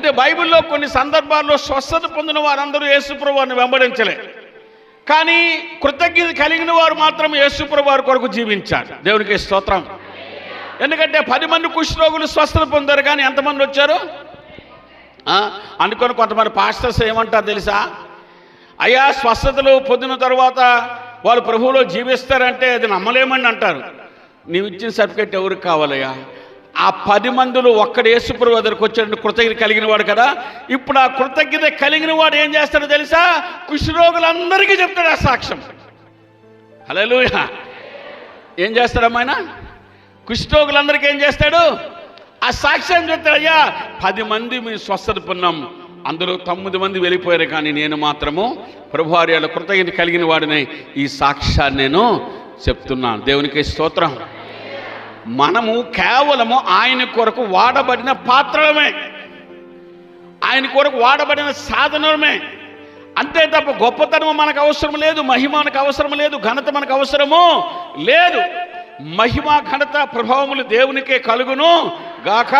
అదే బైబిల్లో కొన్ని సందర్భాల్లో స్వస్థత పొందిన వారందరూ యేసుప్రభు వారిని వెంబడించలే. కానీ కృతజ్ఞత కలిగిన వారు మాత్రం యేసుప్రభు వారి కొరకు జీవించారు. దేవునికి స్తోత్రం. ఎందుకంటే పది మంది కుష్ఠరోగులు స్వస్థత పొందారు కానీ ఎంతమంది వచ్చారు? అనుకొని కొంతమంది పాస్టర్స్ ఏమంటారు తెలుసా? అయ్యా స్వస్థతలు పొందిన తర్వాత వాళ్ళు ప్రభువులో జీవిస్తారంటే అది నమ్మలేమని అంటారు. నీవు ఇచ్చిన సర్టిఫికేట్ ఎవరికి కావాలయ్యా? ఆ పది మందులు ఒక్కడ యేసుప్రభు దగ్గరకు వచ్చాడు కృతజ్ఞత కలిగిన వాడు కదా. ఇప్పుడు ఆ కృతజ్ఞత కలిగిన వాడు ఏం చేస్తాడో తెలుసా? కుష్ఠరోగులందరికీ చెప్తాడు ఆ సాక్ష్యం. హలో ఏం చేస్తాడమ్మా ఆయన? కుష్ఠరోగులందరికీ ఏం చేస్తాడు? ఆ సాక్ష్యం చెప్తాడు అయ్యా పది మంది మీ స్వస్థత పొన్నాం అందులో తొమ్మిది మంది వెళ్ళిపోయారు కానీ నేను మాత్రము ప్రభువార్యాల కృతజ్ఞత కలిగిన వాడిని. ఈ సాక్ష్యాన్ని నేను చెప్తున్నాను. దేవునికి స్తోత్రం. మనము కేవలము ఆయన కొరకు వాడబడిన పాత్రలమే. ఆయన కొరకు వాడబడిన సాధనమే. అంతే తప్ప గొప్పతనం మనకు అవసరం లేదు మహిమ మనకు అవసరం లేదు ఘనత మనకు అవసరము లేదు. మహిమ ఘనత ప్రభావములు దేవునికే కలుగును గాక.